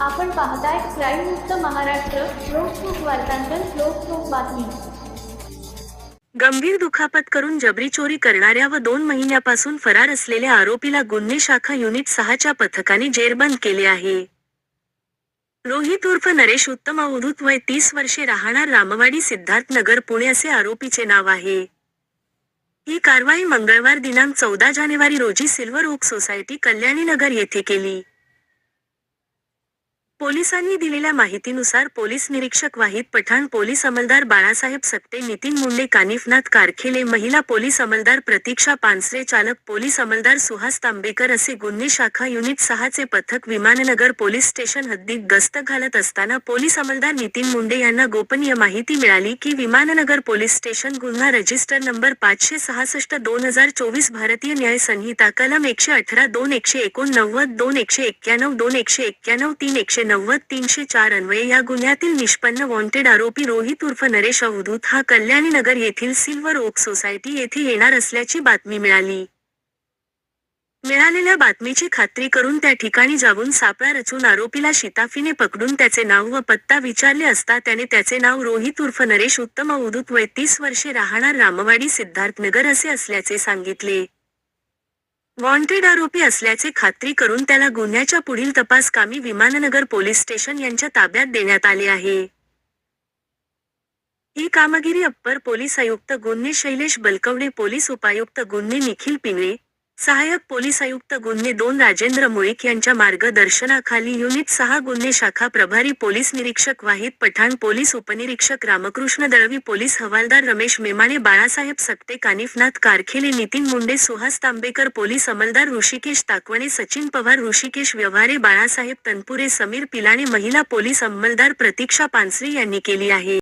आपण पाहताय क्राईम मुक्त महाराष्ट्र लोकसुख वार्तांकन लोकसुख बातमी. गंभीर दुखापत करून जबरी चोरी करणाऱ्या व दोन महिन्यापासून फरार असलेल्या आरोपीला गुन्हे शाखा युनिट सहाच्या पथकाने जेरबंद केले आहे. रोहित उर्फ नरेश उत्तम अवधूत वय तीस वर्षे राहणार रामवाडी सिद्धार्थ नगर पुणे असे आरोपीचे नाव आहे. ही कारवाई मंगळवार दिनांक चौदा जानेवारी रोजी silver oak society Kalyani Nagar येथे केली. पोलिसांनी दिलेल्या माहितीनुसार पोलीस निरीक्षक वाहिद पठाण पोलीस अंमलदार बाळासाहेब सक्ते नितीन मुंडे कानिफनाथ कारखेले महिला पोलीस अंमलदार प्रतीक्षा पानसरे चालक पोलीस अंमलदार सुहास तांबेकर असे गुन्हे शाखा युनिट सहाचे पथक विमाननगर पोलीस स्टेशन हद्दीत गस्त घालत असताना पोलीस अंमलदार नितीन मुंडे यांना गोपनीय माहिती मिळाली की विमाननगर पोलीस स्टेशन गुन्हा रजिस्टर नंबर पाचशे सहासष्ट दोन हजार चोवीस भारतीय न्याय संहिता कलम एकशे अठरा दोन एकशे एकोणनव्वद दोन एकशे एक्क्याण्णव दोन एकशे एक्क्याण्णव तीन एकशे नव्वद तीनशे चार अन्वये या गुन्ह्यातील निष्पन्न वॉन्टेड आरोपी रोहित उर्फ नरेश अवधूत हा कल्याणी नगर येथील सिल्वर ओक सोसायटी येथे येणार असल्याची बातमी मिळाली. मिळालेल्या बातमीची खात्री करून त्या ठिकाणी जाऊन सापळा रचून आरोपीला शिताफीने पकडून त्याचे नाव व पत्ता विचारले असता त्याने त्याचे नाव रोहित उर्फ नरेश उत्तम अवधूत वय तीस वर्षे राहणार रामवाडी सिद्धार्थनगर असे असल्याचे सांगितले. वॉन्टेड आरोपी असल्याचे खात्री करून त्याला गुन्ह्याच्या पुढील तपास कामी विमाननगर पोलीस स्टेशन यांच्या ताब्यात देण्यात आले आहे. ही कामगिरी अप्पर पोलीस आयुक्त गुन्हे शैलेश बलकवडे पोलीस उपायुक्त गुन्हे निखिल पिंगळे सहाय्यक पोलीस आयुक्त गुन्हे दोन राजेंद्र मुळीक यांच्या मार्गदर्शनाखाली युनिट सहा गुन्हे शाखा प्रभारी पोलीस निरीक्षक वाहिद पठाण पोलीस उपनिरीक्षक रामकृष्ण दळवी पोलीस हवालदार रमेश मेमाणे बाळासाहेब सक्ते कानिफनाथ कारखेले नितीन मुंडे सुहास तांबेकर पोलीस अंमलदार ऋषिकेश ताकवणे सचिन पवार ऋषिकेश व्यवहारे बाळासाहेब तनपुरे समीर पिलाणे महिला पोलीस अंमलदार प्रतीक्षा पानसरे यांनी केली आहे.